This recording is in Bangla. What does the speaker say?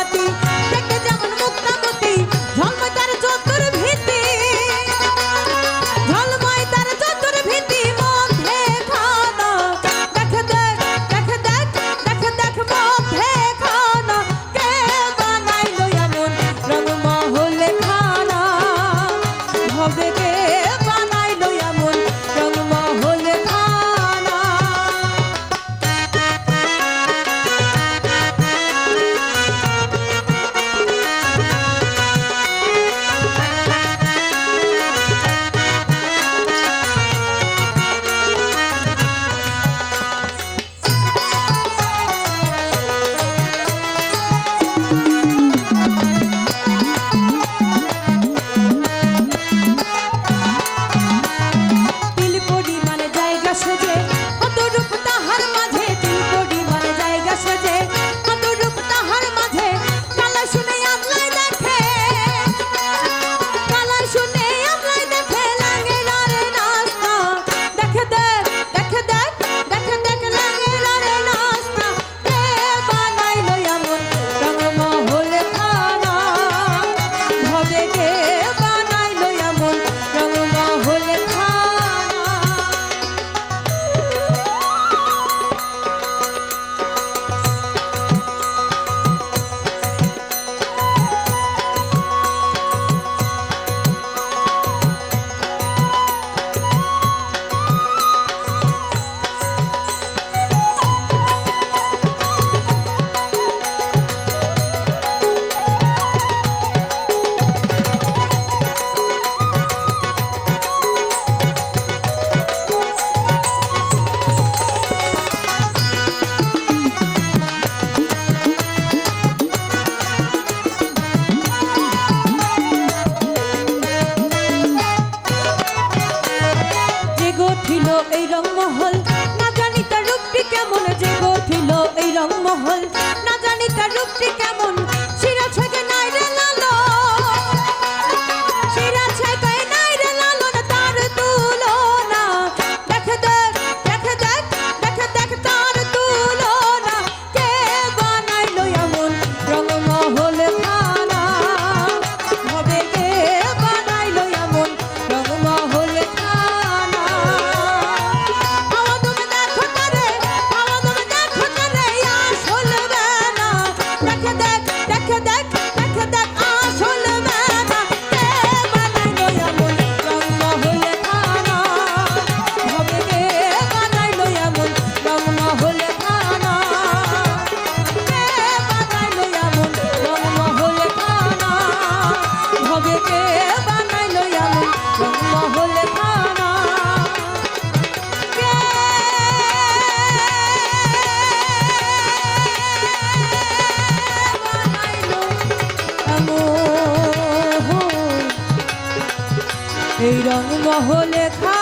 মোমবাতি সেকে যেমন মুক্ত গঠিল এই রংমহল এমন রঙ মহলে খা